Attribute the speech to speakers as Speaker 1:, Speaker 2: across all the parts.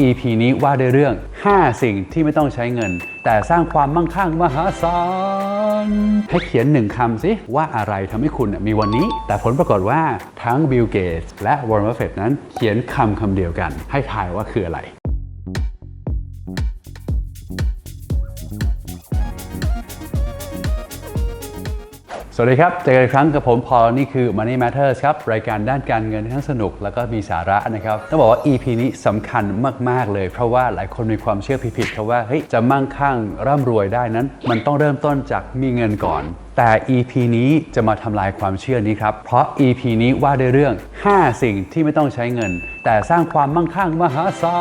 Speaker 1: EP นี้ว่าด้วยเรื่อง 5 สิ่งที่ไม่ต้องใช้เงิน แต่สร้างความมั่งคั่งมหาศาลให้เขียนหนึ่งคำสิว่าอะไรทำให้คุณมีวันนี้ แต่ผลปรากฏว่าทั้งบิลเกตและวอร์ n น b ัฟเฟตนั้นเขียนคำคำเดียวกัน ให้ทายว่าคืออะไร สวัสดีครับ เจอกันอีกครั้งกับผมพอลนี่คือ Money Matters ครับ รายการด้านการเงินทั้งสนุกแล้วก็มีสาระนะครับ ต้องบอกว่า EP นี้สำคัญมากๆเลย เพราะว่าหลายคนมีความเชื่อผิดๆครับว่าเฮ้ยจะมั่งคั่งร่ำรวยได้นั้น มันต้องเริ่มต้นจากมีเงินก่อน แต่ EP นี้จะมาทำลายความเชื่อนี้ครับ เพราะ EP นี้ว่าด้วยเรื่อง 5 สิ่งที่ไม่ต้องใช้เงิน แต่สร้างความมั่งคั่งมหาศา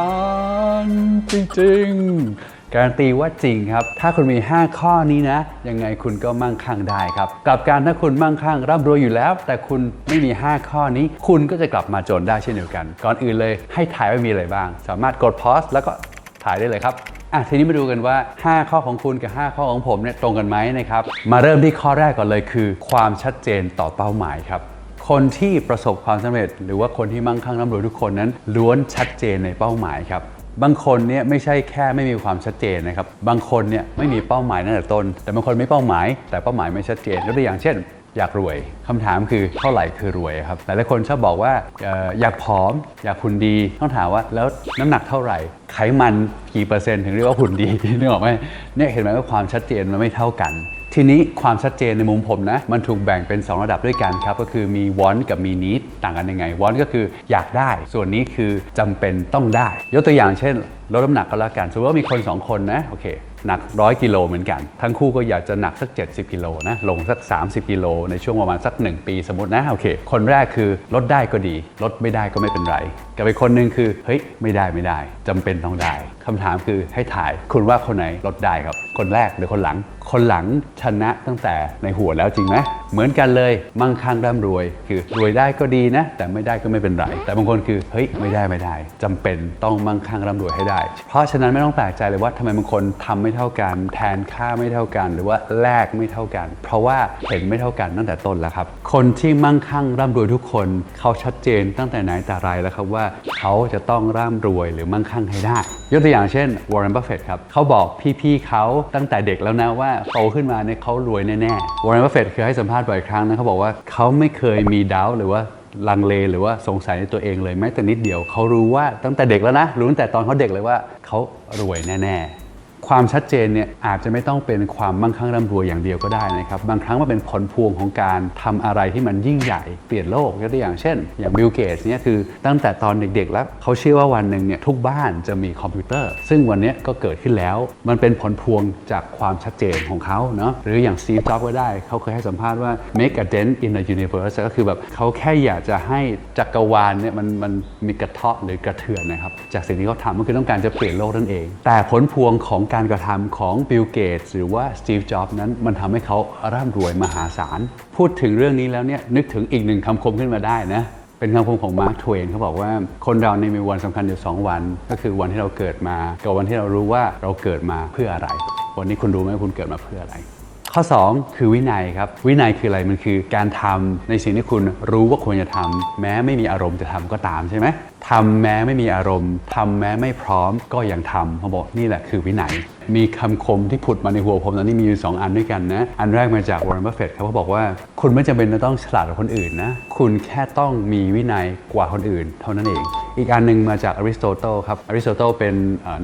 Speaker 1: ลจริงๆ การันตีว่าจริงครับ ถ้าคุณมี 5 ข้อนี้นะ ยังไงคุณก็มั่งคั่งได้ครับ กลับการถ้าคุณมั่งคั่งร่ำรวยอยู่แล้ว แต่คุณไม่มี 5 ข้อนี้ คุณก็จะกลับมาจนได้เช่นเดียวกัน ก่อนอื่นเลยให้ถ่ายว่ามีอะไรบ้าง สามารถกดพอสแล้วก็ถ่ายได้เลยครับอะทีนี้มาดูกันว่า 5 ข้อของคุณกับ 5 ข้อของผมเนี่ยตรงกันไหมนะครับมาเริ่มที่ข้อแรกก่อนเลยคือ ความชัดเจนต่อเป้าหมายครับคนที่ประสบความสำเร็จ หรือว่าคนที่มั่งคั่งร่ำรวยทุกคนนั้นล้วนชัดเจนในเป้าหมายครับ บางคนเนี่ยไม่ใช่แค่ไม่มีความชัดเจนนะครับ บางคนเนี่ยไม่มีเป้าหมายตั้งแต่ต้น แต่บางคนไม่เป้าหมาย แต่เป้าหมายไม่ชัดเจนยกตัวอย่างเช่น อยากรวยคำถามคือเท่าไหร่คือรวยครับ หลายๆคนชอบบอกว่าออยากผอม อยากหุ่นดี ต้องถามว่าแล้วน้ำหนักเท่าไหร่ ไขมันกี่เปอร์เซ็นต์ถึงเรียกว่าหุ่นดีนึกออกไหมเนี่ยเห็นไหมว่าความชัดเจนมันไม่เท่ากัน ทีนี้ความชัดเจนในมุมผมนะ มันถูกแบ่งเป็น 2 ระดับด้วยกันครับ ก็คือมี want กับมี need ต่างกันยังไง want ก็คืออยากได้ ส่วนนี้คือจำเป็นต้องได้ ยกตัวอย่างเช่นลดน้ำหนักก็แล้วกันสมมติว่ามีคน 2 คนนะโอเคหนัก100กิโลเหมือนกัน ทั้งคู่ก็อยากจะหนักสัก 70 กิโลนะ ลงสัก 30 กิโลในช่วงประมาณสัก 1 ปีสมมตินะ โอเค คนแรกคือลดได้ก็ดี ลดไม่ได้ก็ไม่เป็นไร กับอีกคนหนึ่งคือเฮ้ยไม่ได้ไม่ได้จำเป็นต้องได้คำถามคือให้ถ่ายคุณว่าคนไหนลดได้ครับ คนแรกหรือคนหลัง คนหลังชนะตั้งแต่ในหัวแล้วจริงไหมเหมือนกันเลยมั่งคั่งร่ำรวย คือรวยได้ก็ดีนะ แต่ไม่ได้ก็ไม่เป็นไร แต่บางคนคือเฮ้ยไม่ได้ไม่ได้จำเป็นต้องมั่งคั่งร่ำรวยให้ได้ เพราะฉะนั้นไม่ต้องแปลกใจเลยว่าทำไมบางคนทำไม่เท่ากัน แทนค่าไม่เท่ากัน หรือว่าแลกไม่เท่ากัน เพราะว่าเห็นไม่เท่ากันตั้งแต่ต้นแล้วครับ คนที่มั่งคั่งร่ำรวยทุกคนเขาชัดเจนตั้งแต่ไหนแต่ไรแล้วครับว่าเขาจะต้องร่ำรวยหรือมั่งคั่งให้ได้ ยกตัวอย่างเช่นวอร์เรนบัฟเฟตครับเขาบอกพี่ๆเขาตั้งแต่เด็กแล้วนะว่าโตขึ้นมาเนี่ยเขารวยแน่ๆวอร์เรนบัฟเฟตเคยให้สัมภาษณ์บ่อยครั้งนะเขาบอกว่าเขาไม่เคยมีดาวหรือว่าลังเลหรือว่าสงสัยในตัวเองเลยแม้แต่นิดเดียวเขารู้ว่าตั้งแต่เด็กแล้วนะ รู้ตั้งแต่ตอนเขาเด็กเลยว่าเขารวยแน่ๆ ความชัดเจนเนี่ยอาจจะไม่ต้องเป็นความมั่งคั่งร่ำรวยอย่างเดียวก็ได้นะครับ บางครั้งมันเป็นผลพวงของการทำอะไรที่มันยิ่งใหญ่เปลี่ยนโลกยกตัวอย่างเช่น อย่างบิลเกตส์เนี่ยคือตั้งแต่ตอนเด็กๆ แล้วเขาเชื่อว่าวันหนึ่งเนี่ยทุกบ้านจะมีคอมพิวเตอร์ ซึ่งวันนี้ก็เกิดขึ้นแล้ว มันเป็นผลพวงจากความชัดเจนของเขาเนาะหรืออย่างซีฟจ็อบก็ได้เขาเคยให้สัมภาษณ์ว่า make a dent in the universe ก็คือแบบเขาแค่อยากจะให้จักรวาลเนี่ยมันมันมีกระเทาะหรือกระเทือนนะครับจากสิ่งที่เขาทำก็คือต้องการจะเปลี่ยนโลกนั่นเอง แต่ผลพวงของการการกระทำของบิลเกตหรือว่าสตีฟจ็อบนั้นมันทำให้เขาร่ำรวยมหาศาล พูดถึงเรื่องนี้แล้วเนี่ยนึกถึงอีกหนึ่งคำคมขึ้นมาได้นะ เป็นคำคมของมาร์คทเวนเขาบอกว่าคนเราในมีวันสำคัญอยู่ 2 วัน ก็คือวันที่เราเกิดมา กับวันที่เรารู้ว่าเราเกิดมาเพื่ออะไร วันนี้คุณรู้ไหมคุณเกิดมาเพื่ออะไร ข้อ 2 คือวินัยครับ วินัยคืออะไรมันคือการทำในสิ่งที่คุณรู้ว่าควรจะทำแม้ไม่มีอารมณ์จะทำก็ตามใช่ไหมทำแม้ไม่มีอารมณ์ทำแม้ไม่พร้อมก็ยังทำเขาบอกนี่แหละคือวินัย มีคำคมที่ผุดมาในหัวผมตอนนี้มีอยู่ 2 อันด้วยกันนะ อันแรกมาจากวอร์เรนบัฟเฟตครับเขาบอกว่า คุณไม่จำเป็นจะต้องฉลาดกว่าคนอื่นนะ คุณแค่ต้องมีวินัยกว่าคนอื่น เท่านั้นเอง อีกอันหนึ่งมาจากอริสโตเติลครับอริสโตเติลเป็น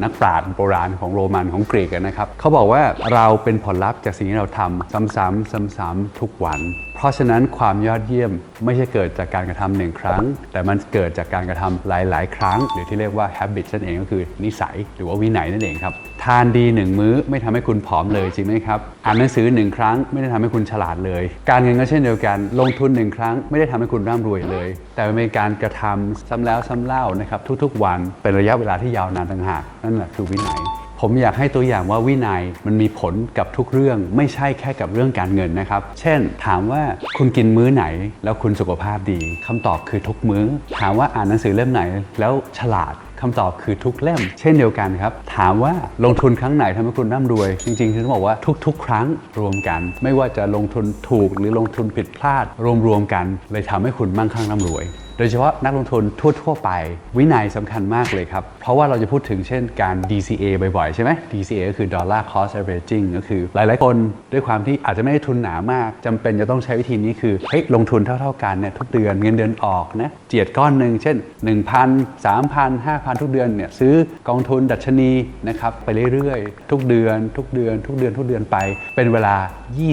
Speaker 1: นักปราชญ์โบราณของโรมันของกรีกนะครับเขาบอกว่าเราเป็นผลลัพธ์จากสิ่งที่เราทำซ้ำๆซ้ำๆทุกวัน เพราะฉะนั้นความยอดเยี่ยมไม่ใช่เกิดจากการกระทำหนึ่งครั้ง แต่มันเกิดจากการกระทำหลาย ๆ ครั้ง หรือที่เรียกว่า habit นั่นเองก็คือนิสัยหรือว่าวินัยนั่นเองครับ ทานดีหนึ่งมื้อไม่ทำให้คุณผอมเลยจริงไหมครับอ่านหนังสือหนึ่งครั้งไม่ได้ทำให้คุณฉลาดเลย การเงินก็เช่นเดียวกัน ลงทุนหนึ่งครั้งไม่ได้ทำให้คุณร่ำรวยเลย แต่เป็นการกระทำซ้ำแล้วซ้ำเล่านะครับทุก ๆ วันเป็นระยะเวลาที่ยาวนานต่างหากนั่นแหละคือวินัย ผมอยากให้ตัวอย่างว่าวินัยมันมีผลกับทุกเรื่องไม่ใช่แค่กับเรื่องการเงินนะครับ เช่น ถามว่าคุณกินมื้อไหน แล้วคุณสุขภาพดีคำตอบคือทุกมื้อ ถามว่าอ่านหนังสือเล่มไหน แล้วฉลาดคำตอบคือทุกเล่ม เช่นเดียวกันครับ ถามว่าลงทุนครั้งไหนทำให้คุณร่ำรวย จริงๆคือต้องบอกว่าทุก ๆ ครั้งรวมกัน ไม่ว่าจะลงทุนถูกหรือลงทุนผิดพลาด รวมๆกัน เลยทำให้คุณมั่งคั่งร่ำรวย โดยเฉพาะนักลงทุนทั่ว ๆ ไป วินัยสำคัญมากเลยครับ เพราะว่าเราจะพูดถึงเช่นการ DCA บ่อย ๆ ใช่ไหม DCA ก็คือ Dollar Cost Averaging ก็คือหลาย ๆ คนด้วยความที่อาจจะไม่ได้ทุนหนามากจำเป็นจะต้องใช้วิธีนี้คือเฮ้ยลงทุนเท่า ๆ กันเนี่ยทุกเดือนเงินเดือนออกนะเจียดก้อนหนึ่งเช่น 1,000 3,000 5,000 ทุกเดือนเนี่ยซื้อกองทุนดัชนีนะครับไปเรื่อยๆ ทุกเดือน ทุกเดือน ทุกเดือนทุกเดือนไป เป็นเวลา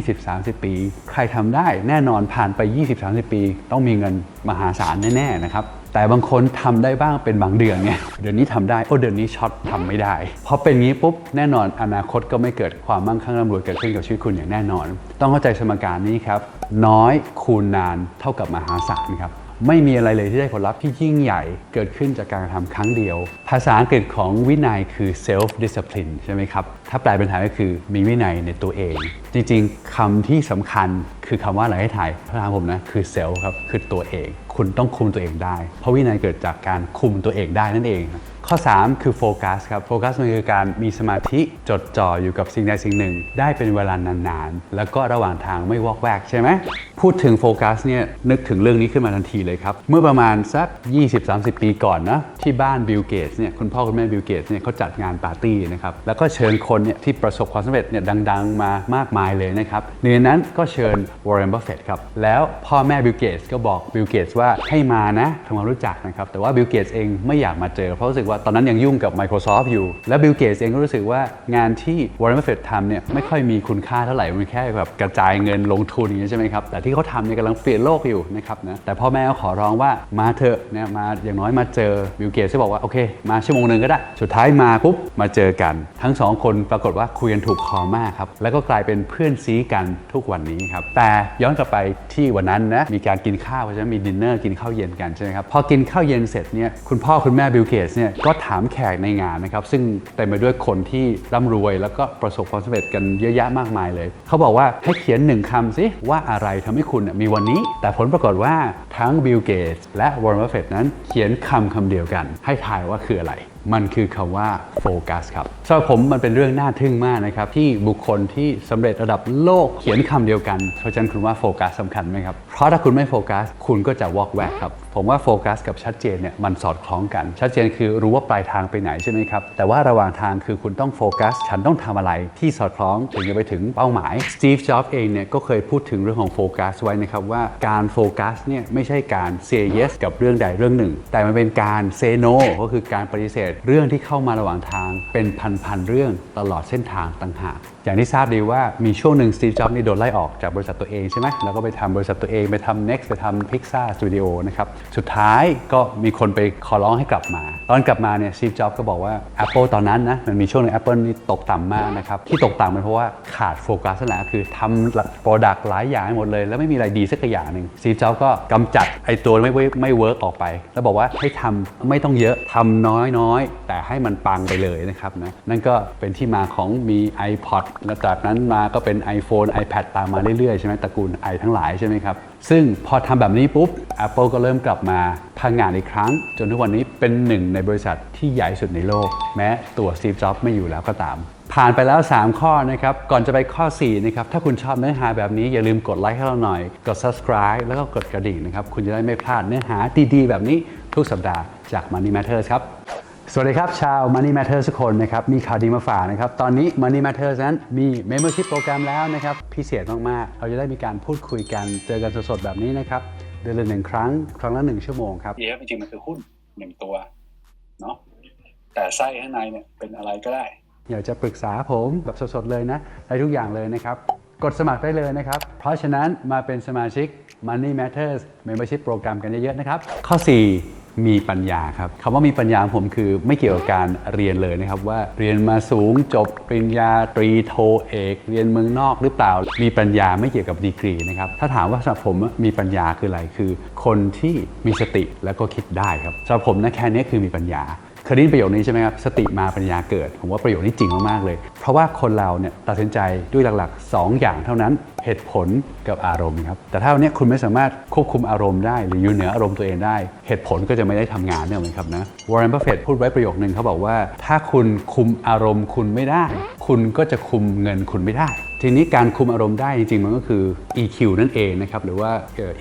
Speaker 1: 20-30 ปี ใครทำได้แน่นอนผ่านไป 20-30 ปี ต้องมีเงิน มหาศาลแน่ๆนะครับแต่บางคนทำได้บ้างเป็นบางเดือนเนี่ยเดือนนี้ทำได้โอ้เดือนนี้ช็อตทำไม่ได้พอเป็นงี้ปุ๊บแน่นอนอนาคตก็ไม่เกิดความมั่งคั่งร่ำรวยเกิดขึ้นกับชีวิตคุณอย่างแน่นอน ต้องเข้าใจสมการนี้ครับน้อยคูณนานเท่ากับมหาศาลครับ ไม่มีอะไรเลยที่ได้ผลลัพธ์ที่ยิ่งใหญ่เกิดขึ้นจากการทำครั้งเดียว ภาษาอังกฤษของวินัยคือ self discipline ใช่ไหมครับ ถ้าแปลเป็นไทยก็คือมีวินัยในตัวเอง จริงๆคำที่สำคัญคือคำว่าอะไรให้ไทยภาษาผมนะคือ self ครับคือตัวเอง คุณต้องคุมตัวเองได้ เพราะวินัยเกิดจากการคุมตัวเองได้นั่นเอง ข้อ 3 คือโฟกัสครับโฟกัสมันคือการมีสมาธิจดจ่ออยู่กับสิ่งใดสิ่งหนึ่ง ได้เป็นเวลานานๆ แล้วก็ระหว่างทางไม่วอกแวกใช่ไหมพูดถึงโฟกัสเนี่ยนึกถึงเรื่องนี้ขึ้นมาทันทีเลยครับ เมื่อประมาณสัก 20-30 ปีก่อนนะที่บ้านบิลเกตส์เนี่ยคุณพ่อคุณแม่บิลเกตส์เนี่ยเขาจัดงานปาร์ตี้นะครับแล้วก็เชิญคนเนี่ยที่ประสบความสำเร็จเนี่ยดัง ๆ มามากมายเลยนะครับหนึ่งในนั้นก็เชิญวอร์เรนบัฟเฟตครับแล้วพ่อแม่บิลเกตส์ก็บอกบิลเกตส์ว่าให้มานะทำความรู้จักนะครับแต่ว่าบิลเกตส์เองไม่อยากมาเจอเพราะรู้สึกว่าตอนนั้นยังยุ่งกับ Microsoft อยู่ และบิลเกตเองก็รู้สึกว่างานที่วอร์เรนบัฟเฟตทำเนี่ยไม่ค่อยมีคุณค่าเท่าไหร่ มันแค่แบบกระจายเงินลงทุนอย่างนี้ใช่ไหมครับ แต่ที่เขาทำเนี่ยกำลังเปลี่ยนโลกอยู่นะครับนะแต่พ่อแม่ก็ขอร้องว่ามาเถอะเนี่ยมาอย่างน้อยมาเจอบิลเกตส์ก็บอกว่าโอเค มาชั่วโมงหนึ่งก็ได้ สุดท้ายมาปุ๊บมาเจอกัน ทั้งสองคนปรากฏว่าคุยกันถูกคอมากครับแล้วก็กลายเป็นเพื่อนซีกันทุกวันนี้ครับแต่ย้อนกลับไปที่วันนั้นนะมีการกินข้าวเพราะฉะมีดินเนอร์กินข้าวเย็นกันใช่ไหมครับพอกินข้าวเย็นเสร็จเนี่ยคุณพ่อคุณแม่บิลเกตส์เนี่ยก็ถามแขกในงานนะครับ ซึ่งเต็มไปด้วยคนที่ร่ำรวย แล้วก็ประสบความสำเร็จกันเยอะแยะมากมายเลย เขาบอกว่าให้เขียนหนึ่งคำสิว่าอะไรทำให้คุณมีวันนี้ แต่ผลปรากฏว่าทั้งบิลเกตส์และวอร์เรนบัฟเฟตนั้นเขียนคำคำเดียวกัน ให้ทายว่าคืออะไรมันคือคำว่าโฟกัสครับสำหรับผมมันเป็นเรื่องน่าทึ่งมากนะครับ ที่บุคคลที่สำเร็จระดับโลกเขียนคำเดียวกัน เพราะฉะนั้นคุณว่าโฟกัสสำคัญไหมครับ เพราะถ้าคุณไม่โฟกัส คุณก็จะวอกแวกครับ ผมว่าโฟกัสกับชัดเจนเนี่ยมันสอดคล้องกัน ชัดเจนคือรู้ว่าปลายทางไปไหนใช่ไหมครับ แต่ว่าระหว่างทางคือคุณต้องโฟกัส ฉันต้องทำอะไรที่สอดคล้องถึงจะไปถึงเป้าหมายสตีฟจ็อบส์เองเนี่ยก็เคยพูดถึงเรื่องของโฟกัสไว้นะครับว่าการโฟกัสเนี่ยไม่ใช่การ say yes กับเรื่องใดเรื่องหนึ่ง แต่มันเป็นการ say no ก็คือการปฏิเสธ เรื่องที่เข้ามาระหว่างทางเป็นพันๆเรื่องตลอดเส้นทางต่างหากอย่างที่ทราบดีว่ามีช่วงหนึ่งสตีฟจ็อบส์นี่โดนไล่ออกจากบริษัทตัวเองใช่ไหมแล้วก็ไปทำบริษัทตัวเองไปทำ Next ไปทำ Pixar Studio นะครับ สุดท้ายก็มีคนไปขอร้องให้กลับมา ตอนกลับมาเนี่ยสตีฟจ็อบส์ก็บอกว่า Apple ตอนนั้นนะมันมีช่วงหนึง Apple นี่ตกต่ำมากนะครับ ที่ตกต่ำเป็นเพราะว่าขาดโฟกัสนั่นแหละคือทำโปรดักต์หลายอย่างให้หมดเลย แล้วไม่มีอะไรดีสักอย่างหนึ่งสตีฟจ็อบส์ก็กำจัดไอตัวไม่ไม่ไม่เวิร์กออกไป แล้วบอกว่าให้ทำไม่ต้องเยอะทำน้อยๆ แต่ให้มันปังไปเลยนะครับนะนั่นก็เป็นที่มาของมี iPod แล้วจากนั้นมาก็เป็น iPhone iPad ตามมาเรื่อยๆใช่ไหมตระกูล i ทั้งหลายใช่ไหมครับ ซึ่งพอทำแบบนี้ปุ๊บ Apple ก็เริ่มกลับมาพังงานอีกครั้ง จนทุกวันนี้เป็นหนึ่งในบริษัทที่ใหญ่สุดในโลก แม้ตัว Steve Jobs ไม่อยู่แล้วก็ตาม ผ่านไปแล้ว 3 ข้อนะครับ ก่อนจะไปข้อ 4 นะครับ ถ้าคุณชอบเนื้อหาแบบนี้อย่าลืมกดไลค์ให้เราหน่อย กด subscribe แล้วก็กดกระดิ่งนะครับ คุณจะได้ไม่พลาดเนื้อหาดีๆ แบบนี้ทุกสัปดาห์จาก Money Matters ครับ สวัสดีครับ ชาว Money Matters ทุกคนนะครับ มีข่าวดีมาฝากนะครับ ตอนนี้ Money Matters นั้นมี Membership โปรแกรมแล้วนะครับ พิเศษมาก ๆ เราจะได้มีการพูดคุยกัน เจอกันสด ๆ แบบนี้นะครับ เดือนละหนึ่งครั้ง ครั้งละหนึ่งชั่วโมงครับ
Speaker 2: ETF จริงๆ มันคือหุ้นหนึ่งตัวเนาะแต่ไส้ข้างในเนี่ยเป็นอะไรก็ได้
Speaker 1: อยากจะปรึกษาผมแบบสด ๆ เลยนะได้ทุกอย่างเลยนะครับ กดสมัครได้เลยนะครับ เพราะฉะนั้นมาเป็นสมาชิก Money Matters Membership โปรแกรมกันเยอะ ๆ นะครับ ข้อ 4 มีปัญญาครับคำว่ามีปัญญาผมคือไม่เกี่ยวกับการเรียนเลยนะครับว่าเรียนมาสูงจบปริญญาตรีโทเอก เรียนเมืองนอกหรือเปล่า มีปัญญาไม่เกี่ยวกับดีกรีนะครับถ้าถามว่าสำหรับผมมีปัญญาคืออะไรคือ คนที่มีสติแล้วก็คิดได้ครับสำหรับผมนะแค่นี้คือมีปัญญา เคยได้ยินประโยคนี้ใช่ไหมครับสติมาปัญญาเกิด ผมว่าประโยคนี้จริงมากๆเลย เพราะว่าคนเราเนี่ยตัดสินใจด้วยหลักๆ 2 อย่างเท่านั้นเหตุผลกับอารมณ์ครับแต่ถ้าวันนี้คุณไม่สามารถควบคุมอารมณ์ได้ หรืออยู่เหนืออารมณ์ตัวเองได้ เหตุผลก็จะไม่ได้ทำงานเนี่ยเหมือนครับนะวอร์เรนบัฟเฟตพูดไว้ประโยคนึงเขาบอกว่า ถ้าคุณคุมอารมณ์คุณไม่ได้ คุณก็จะคุมเงินคุณไม่ได้ทีนี้การคุมอารมณ์ได้จริงๆ มันก็คือ EQ นั่นเองนะครับ หรือว่า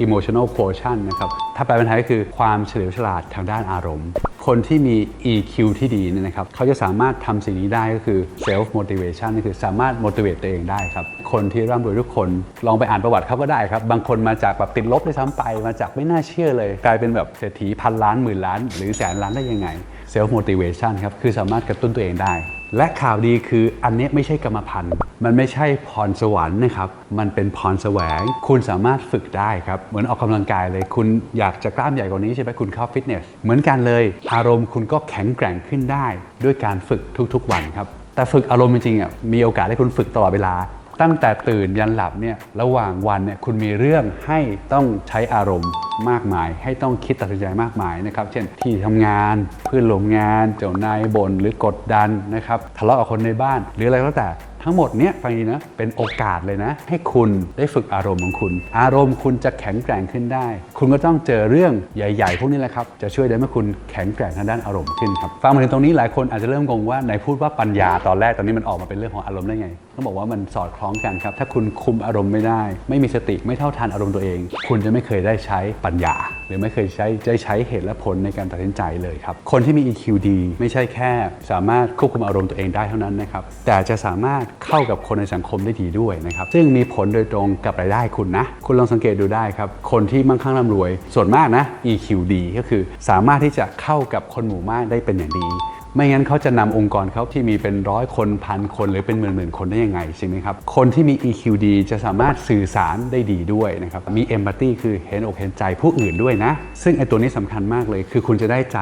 Speaker 1: emotional quotient นะครับ ถ้าแปลเป็นไทยก็คือความเฉลียวฉลาดทางด้านอารมณ์ คนที่มี EQ ที่ดีเนี่ยนะครับ เขาจะสามารถทำสิ่งนี้ได้ก็คือ self motivation ก็คือสามารถ motivate ตัวเองได้ครับ คนที่ร่ำรวยทุกคนลองไปอ่านประวัติเขาก็ได้ครับ บางคนมาจากแบบติดลบด้วยซ้ำไป มาจากไม่น่าเชื่อเลย กลายเป็นแบบเศรษฐีพันล้านหมื่นล้าน หรือแสนล้านได้ยังไง self motivation ครับ คือสามารถกระตุ้นตัวเองได้ และข่าวดีคืออันนี้ไม่ใช่กรรมพันธุ์ มันไม่ใช่พรสวรรค์นะครับ มันเป็นพรแสวง คุณสามารถฝึกได้ครับ เหมือนออกกำลังกายเลย คุณอยากจะกล้ามใหญ่กว่านี้ใช่ไหมคุณเข้าฟิตเนส เหมือนกันเลย อารมณ์คุณก็แข็งแกร่งขึ้นได้ ด้วยการฝึกทุกๆวันครับ แต่ฝึกอารมณ์จริงๆอะ มีโอกาสให้คุณฝึกตลอดเวลา ตั้งแต่ตื่นยันหลับเนี่ยระหว่างวันเนี่ยคุณมีเรื่องให้ต้องใช้อารมณ์มากมาย ให้ต้องคิดตัดสินใจมากมายนะครับ เช่นที่ทำงานเพื่อนร่วมงาน เจ้านายบ่นหรือกดดันนะครับทะเลาะกับคนในบ้าน หรืออะไรก็แล้วแต่ทั้งหมดเนี้ยฟังดีนะเป็นโอกาสเลยนะ ให้คุณได้ฝึกอารมณ์ของคุณ อารมณ์คุณจะแข็งแกร่งขึ้นได้ คุณก็ต้องเจอเรื่องใหญ่ ๆ พวกนี้แหละครับ จะช่วยได้ให้คุณแข็งแกร่งทางด้านอารมณ์ขึ้นครับฟังมาถึงตรงนี้หลายคนอาจจะเริ่มงงว่าไหนพูดว่าปัญญาตอนแรกตอนนี้มันออกมาเป็นเรื่องของอารมณ์ได้ไงต้องบอกว่ามันสอดคล้องกันครับ ถ้าคุณคุมอารมณ์ไม่ได้ ไม่มีสติไม่เท่าทันอารมณ์ตัวเอง คุณจะไม่เคยได้ใช้ปัญญา หรือไม่เคยใช้ได้ใช้เหตุและผลในการตัดสินใจเลยครับ คนที่มี EQ ดีไม่ใช่แค่ สามารถควบคุมอารมณ์ตัวเองได้เท่านั้นนะครับแต่จะสามารถเข้ากับคนในสังคมได้ดีด้วยนะครับซึ่งมีผลโดยตรงกับรายได้คุณนะ คุณลองสังเกตดูได้ครับคนที่มั่งคั่งร่ำรวย ส่วนมากนะ EQ ดีก็คือ สามารถที่จะเข้ากับคนหมู่มากได้เป็นอย่างดี ไม่งั้นเขาจะนำองค์กรเขาที่มีเป็นร้อยคนพันคนหรือเป็นหมื่นๆคนได้ยังไงใช่ไหมครับ คนที่มี EQ ดีจะสามารถสื่อสารได้ดีด้วยนะครับ มี empathy คือเห็นอกเห็นใจผู้อื่นด้วยนะ ซึ่งไอตัวนี้สำคัญมากเลย คือคุณจะได้ใจ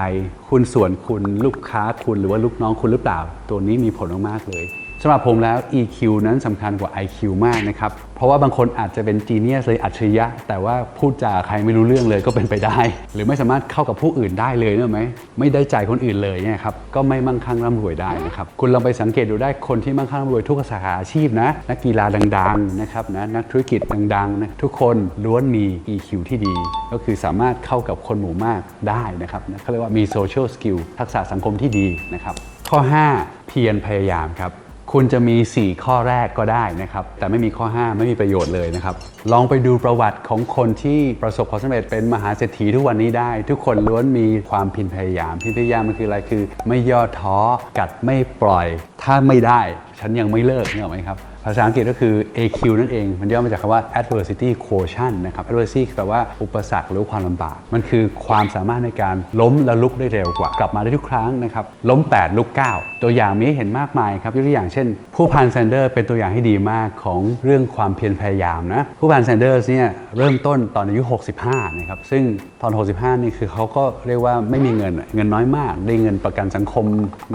Speaker 1: คุณส่วนคุณลูกค้าคุณหรือว่าลูกน้องคุณหรือเปล่า ตัวนี้มีผลมากๆเลย สำหรับผมแล้ว EQ นั้นสำคัญกว่า IQ มากนะครับ เพราะว่าบางคนอาจจะเป็น genius เลยอัจฉริยะ แต่ว่าพูดจาใครไม่รู้เรื่องเลยก็เป็นไปได้ หรือไม่สามารถเข้ากับผู้อื่นได้เลยเนี่ยไหมไม่ได้ใจคนอื่นเลยเนี่ยครับก็ไม่มั่งคั่งร่ำรวยได้นะครับคุณลองไปสังเกตดูได้คนที่มั่งคั่งร่ำรวยทุกสาขาอาชีพนะนักกีฬาดังๆนะครับนะนักธุรกิจดังๆนะทุกคนล้วนมี EQ ที่ดี ก็คือสามารถเข้ากับคนหมู่มากได้นะครับนะเขาเรียกว่ามี social skill ทักษะสังคมที่ดีนะครับข้อ 5 เพียรพยายามครับ คุณจะมี 4 ข้อแรกก็ได้นะครับ แต่ไม่มีข้อ 5 ไม่มีประโยชน์เลยนะครับ ลองไปดูประวัติของคนที่ประสบความสำเร็จเป็นมหาเศรษฐีทุกวันนี้ได้ ทุกคนล้วนมีความเพียรพยายามเพียรพยายามมันคืออะไรคือ ไม่ย่อท้อกัดไม่ปล่อย ถ้าไม่ได้ฉันยังไม่เลิกเนี่ยหรอไหมครับภาษาอังกฤษก็คือ AQ นั่นเอง มันย่อมาจากคำว่า adversity quotient นะครับ adversity แปลว่าอุปสรรคหรือความลำบาก มันคือความสามารถในการล้มและลุกได้เร็วกว่า กลับมาได้ทุกครั้งนะครับ ล้ม 8 ลุก 9 ตัวอย่างมีให้เห็นมากมายครับ ยกตัวอย่างเช่น ผู้พันแซนเดอร์เป็นตัวอย่างที่ดีมากของเรื่องความเพียรพยายามนะผู้พันแซนเดอร์สเนี่ยเริ่มต้นตอนอายุ 65 นะครับ ซึ่งตอน 65 นี่คือเขาก็เรียกว่าไม่มีเงินเงินน้อยมาก ได้เงินประกันสังคม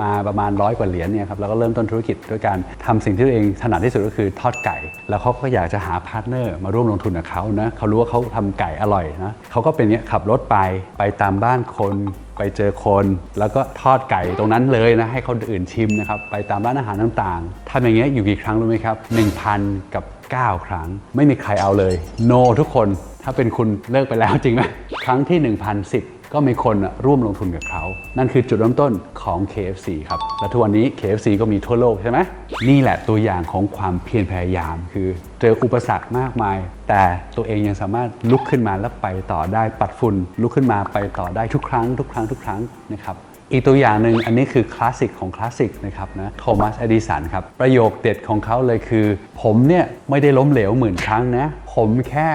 Speaker 1: มาประมาณร้อยกว่าเหรียญเนี่ยครับแล้วก็เริ่มต้นธุรกิจด้วยการทำสิ่งที่ตัวเองถนัดที่สุดก็คือทอดไก่ แล้วเขาก็อยากจะหาพาร์ทเนอร์มาร่วมลงทุนกับเขานะเขารู้ว่าเขาทำไก่อร่อยนะเขาก็เป็นเนี้ยขับรถไปไปตามบ้านคนไปเจอคนแล้วก็ทอดไก่ตรงนั้นเลยนะให้คนอื่นชิมนะครับไปตามร้านอาหารต่างๆทำอย่างเงี้ยอยู่กี่ครั้งรู้ไหมครับ1,000 กับ 9 ครั้ง ไม่มีใครเอาเลย no ทุกคนถ้าเป็นคุณเลิกไปแล้วจริงไหมครั้งที่ 1,010ก็มีคนร่วมลงทุนกับเขา นั่นคือจุดเริ่มต้นของ KFC ครับ และทุกวันนี้ KFC ก็มีทั่วโลกใช่ไหม นี่แหละตัวอย่างของความเพียรพยายาม คือเจออุปสรรคมากมาย แต่ตัวเองยังสามารถลุกขึ้นมาแล้วไปต่อได้ ปัดฝุ่นลุกขึ้นมาไปต่อได้ทุกครั้ง ทุกครั้งทุกครั้งนะครับ อีกตัวอย่างหนึ่งอันนี้คือคลาสสิกของคลาสสิกนะครับนะโทมัสเอดิสันครับ ประโยคเด็ดของเขาเลยคือ ผมเนี่ยไม่ได้ล้มเหลวหมื่นครั้งนะ ผมแค่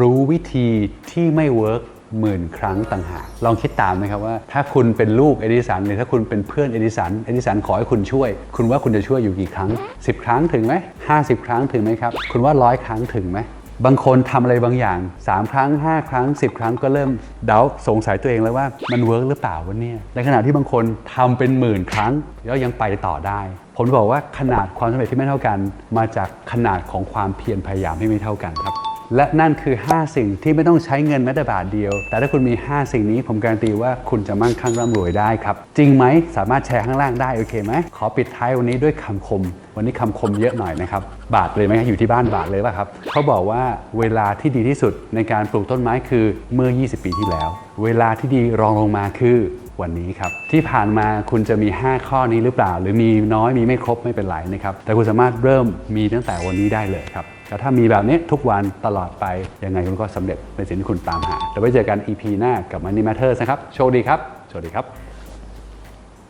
Speaker 1: รู้วิธีที่ไม่เวิร์กหมื่นครั้งต่างหาก ลองคิดตามนะครับว่า ถ้าคุณเป็นลูกเอดิสันหรือถ้าคุณเป็นเพื่อนเอดิสันเอดิสันขอให้คุณช่วย คุณว่าคุณจะช่วยอยู่กี่ครั้ง 10 ครั้งถึงไหม50 ครั้งถึงไหมครับ คุณว่าร้อยครั้งถึงไหม บางคนทำอะไรบางอย่าง 3 ครั้ง 5 ครั้ง 10 ครั้งก็เริ่มเดาสงสัยตัวเองแล้วว่ามันเวิร์กหรือเปล่าวะเนี่ยในขณะที่บางคนทำเป็นหมื่นครั้ง แล้วยังไปต่อได้ ผมบอกว่าขนาดความสำเร็จที่ไม่เท่ากัน มาจากขนาดของความเพียรพยายามที่ไม่เท่ากันครับ และนั่นคือ 5 สิ่งที่ไม่ต้องใช้เงินแม้แต่บาทเดียว แต่ถ้าคุณมี 5 สิ่งนี้ผมการันตีว่าคุณจะมั่งคั่งร่ำรวยได้ครับ จริงไหมสามารถแชร์ข้างล่างได้โอเคไหมขอปิดท้ายวันนี้ด้วยคำคม วันนี้คำคมเยอะหน่อยนะครับบาทเลยไหมอยู่ที่บ้านบาทเลยป่ะครับเขาบอกว่าเวลาที่ดีที่สุดในการปลูกต้นไม้คือเมื่อ 20 ปีที่แล้ว เวลาที่ดีรองลงมาคือวันนี้ครับ ที่ผ่านมาคุณจะมี 5 ข้อนี้หรือเปล่า หรือมีน้อยมีไม่ครบไม่เป็นไรนะครับแต่คุณสามารถเริ่มมีตั้งแต่วันนี้ได้เลยครับ แล้วถ้ามีแบบนี้ทุกวันตลอดไป ยังไงคุณก็สำเร็จในสิ่งที่คุณตามหาเดี๋ยวไว้เจอกัน EP หน้ากับ Money Matters นะครับ โชคดีครับ สวัสดีครับ